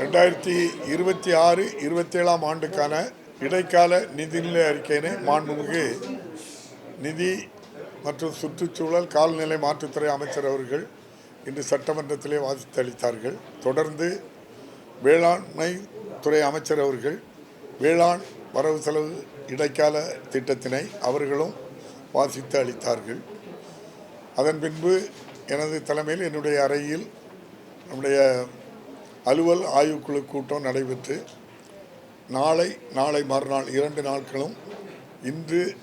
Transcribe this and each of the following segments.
ரெண்டாயிரத்தி இருபத்தி ஆறு இருபத்தேழாம் ஆண்டுக்கான இடைக்கால நிதிநிலை அறிக்கையினை மாண்புமிகு நிதி மற்றும் சுற்றுச்சூழல் கால்நிலை மாற்றுத்துறை அமைச்சர் அவர்கள் இன்று சட்டமன்றத்திலே வாசித்து அளித்தார்கள். தொடர்ந்து வேளாண்மை துறை அமைச்சர் அவர்கள் வேளாண் வரவு செலவு இடைக்கால திட்டத்தினை அவர்களும் வாசித்து அளித்தார்கள். அதன் பின்பு எனது தலைமையில் என்னுடைய அறையில் நம்முடைய அலுவல் ஆய்வுக்குழு கூட்டம் நடைபெற்று நாளை நாளை மறுநாள் இரண்டு நாட்களும் இன்று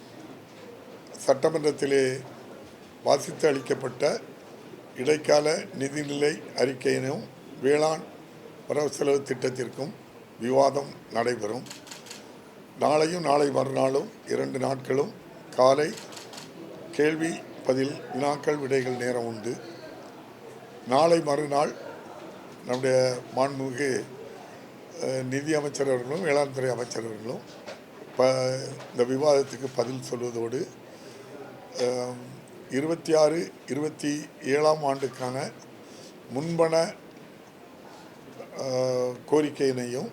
சட்டமன்றத்திலே வாசித்து அளிக்கப்பட்ட இடைக்கால நிதிநிலை அறிக்கையினும் வேளாண் வரவு செலவு திட்டத்திற்கும் விவாதம் நடைபெறும். நாளையும் நாளை மறுநாளும் இரண்டு நாட்களும் காலை கேள்வி பதில் வினாக்கள் விடைகள் நேரம் உண்டு. நாளை மறுநாள் நம்முடைய மாண்புமிகு நிதி அமைச்சர் அவர்களும் வேளாண் துறை அமைச்சர் அவர்களும் ப இந்த விவாதத்துக்கு பதில் சொல்வதோடு இருபத்தி ஆறு இருபத்தி ஏழாம் ஆண்டுக்கான முன்பண கோரிக்கையினையும்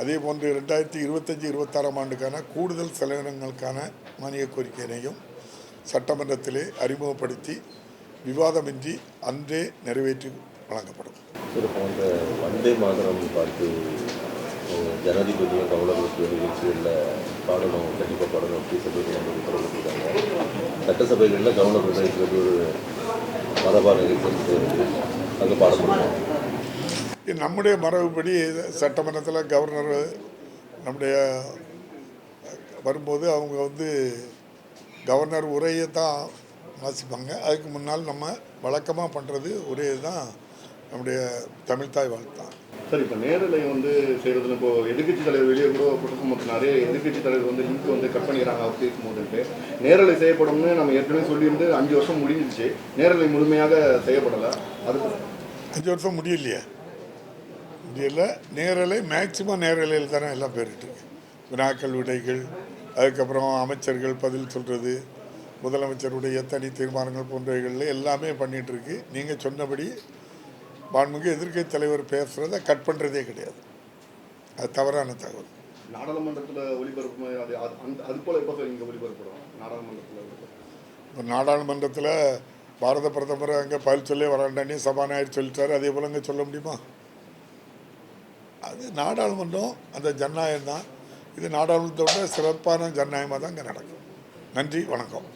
அதே போன்று ரெண்டாயிரத்தி இருபத்தஞ்சி இருபத்தாறாம் ஆண்டுக்கான கூடுதல் செலவினங்களுக்கான மானிய கோரிக்கையினையும் சட்டமன்றத்திலே அறிமுகப்படுத்தி விவாதமின்றி அன்றே நிறைவேற்றி வழங்கப்படும். இது போன்ற வந்தே மாதரம் பாட்டு ஜனாதிபதியும் கவர்னருக்கு நிகழ்ச்சிகளில் பாடணும் கண்டிப்பாக பாடணும் அப்படின்னு சொல்லி நம்ம உத்தரவு கொடுத்துருக்காங்க. சட்டசபைகளில் கவர்னர் இருக்கிறது ஒரு மரபா நிகழ்ச்சி அங்கே பாட முடியும் நம்முடைய மரபுப்படி சட்டமன்றத்தில் கவர்னர் நம்முடைய வரும்போது அவங்க வந்து கவர்னர் உரையை தான் வாசிப்பாங்க. அதுக்கு முன்னால் நம்ம வழக்கமாக பண்ணுறது ஒரே தான் நம்முடைய தமிழ்தாய் வாழ்த்து தான் சார் இப்போ நேரலை வந்து செய்கிறதுல இப்போ எதிர்க்கட்சி தலைவர் வெளியே கூட குற்றம் நிறைய எதிர்க்கட்சி தலைவர் வந்து லிங்க் வந்து கட் பண்ணிக்கிறாங்க அவர் பேசும்போதுன்ட்டு நேரலை செய்யப்படும்னு நம்ம ஏற்கனவே சொல்லியிருந்து அஞ்சு வருஷம் முடிஞ்சிருச்சு நேரலை முழுமையாக செய்யப்படலை. அதுக்கு அஞ்சு வருஷம் முடியலையே. முடியல. நேரலை மேக்சிமம் நேரலையில் தானே எல்லாம் போயிட்டு இருக்கு. வினாக்கள் விடைகள் அதுக்கப்புறம் அமைச்சர்கள் பதில் சொல்கிறது முதலமைச்சருடைய தனி தீர்மானங்கள் போன்றவைகளில் எல்லாமே பண்ணிட்டு இருக்கு. நீங்கள் சொன்னபடி மாண்புமிகு எதிர்க்கட்சி தலைவர் பேசுகிறத கட் பண்ணுறதே கிடையாது. அது தவறான தகவல். நாடாளுமன்றத்தில் ஒளிபரப்பு அது போல் எப்போ இங்கே ஒளிபரப்படும்? நாடாளுமன்றத்தில் இப்போ நாடாளுமன்றத்தில் பாரத பிரதமர் அங்கே பதில் சொல்லே வராண்டானே சபாநாயகர் சொல்லிட்டாரு அதே போல் அங்கே சொல்ல முடியுமா? அது நாடாளுமன்றம் அந்த ஜனநாயகம் தான். இது நாடாளுமன்றத்தோட சிறப்பான ஜனநாயகமாக தான் இங்கே நடக்கும். நன்றி வணக்கம்.